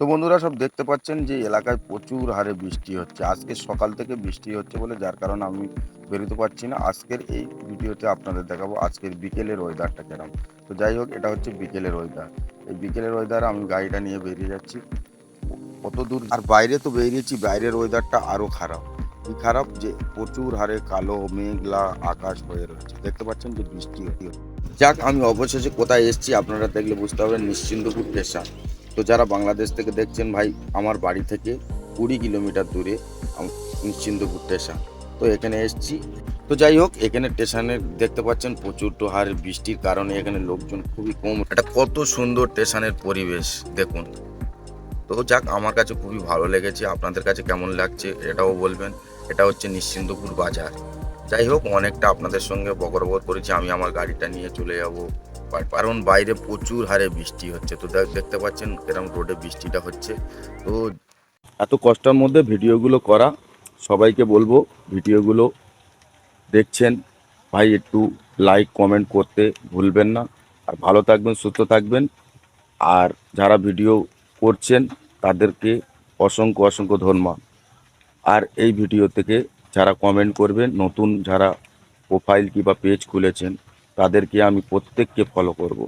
তো বন্ধুরা সব দেখতে পাচ্ছেন যে এলাকায় প্রচুর হারে বৃষ্টি হচ্ছে। আজকে সকাল থেকে বৃষ্টি হচ্ছে বলে, যার কারণে আমি বেরোতে পারছি না। আজকের এই ভিডিওতে আপনাদের দেখাবো আজকের বিকেলের ওয়েদারটা কেরম। তো যাই হোক, এটা হচ্ছে বিকেলের ওয়েদার এই বিকেলের ওয়েদারে আমি গাড়িটা নিয়ে বেরিয়ে যাচ্ছি। কত দূর আর বাইরে তো বেরিয়েছি, বাইরের ওয়েদারটা আরও খারাপ। কি খারাপ যে প্রচুর হারে কালো, মেঘলা আকাশ হয়ে রয়েছে। দেখতে পাচ্ছেন যে বৃষ্টি হচ্ছে। যাক, আমি অবশেষে কোথায় এসেছি আপনারা দেখলে বুঝতে পারবেন, নিশ্চিন্দপুর স্টেশন। তো যারা বাংলাদেশ থেকে দেখছেন ভাই, আমার বাড়ি থেকে কুড়ি কিলোমিটার দূরে নিশ্চিন্দপুর স্টেশন। তো এখানে এসেছি। তো যাই হোক, এখানে স্টেশনে দেখতে পাচ্ছেন প্রচুর হারে বৃষ্টির কারণে এখানে লোকজন খুবই কম। এটা কত সুন্দর স্টেশনের পরিবেশ, দেখুন। তো যাক, আমার কাছে খুবই ভালো লেগেছে। আপনাদের কাছে কেমন লাগছে এটাও বলবেন। এটা হচ্ছে নিশ্চিন্দপুর বাজার। যাই হোক, অনেকটা আপনাদের সঙ্গে বকরবর করেছি। আমি আমার গাড়িটা নিয়ে চলে যাব। কারণ বাইরে প্রচুর হারে বৃষ্টি হচ্ছে। তো দেখ- দেখতে পাচ্ছেন এরকম রোডে বৃষ্টিটা হচ্ছে। তো এত কষ্টের মধ্যে ভিডিওগুলো করা, সবাইকে বলব ভিডিওগুলো দেখছেন। ভাই, একটু লাইক কমেন্ট করতে ভুলবেন না। আর ভালো থাকবেন, সুস্থ থাকবেন। আর যারা ভিডিও করছেন, তাদেরকে অসংখ্য অসংখ্য ধন্যবাদ। আর এই ভিডিও থেকে যারা কমেন্ট করবেন, নতুন যারা প্রোফাইল কিংবা পেজ খুলেছেন তাদেরকে আমি প্রত্যেককে ফলো করব।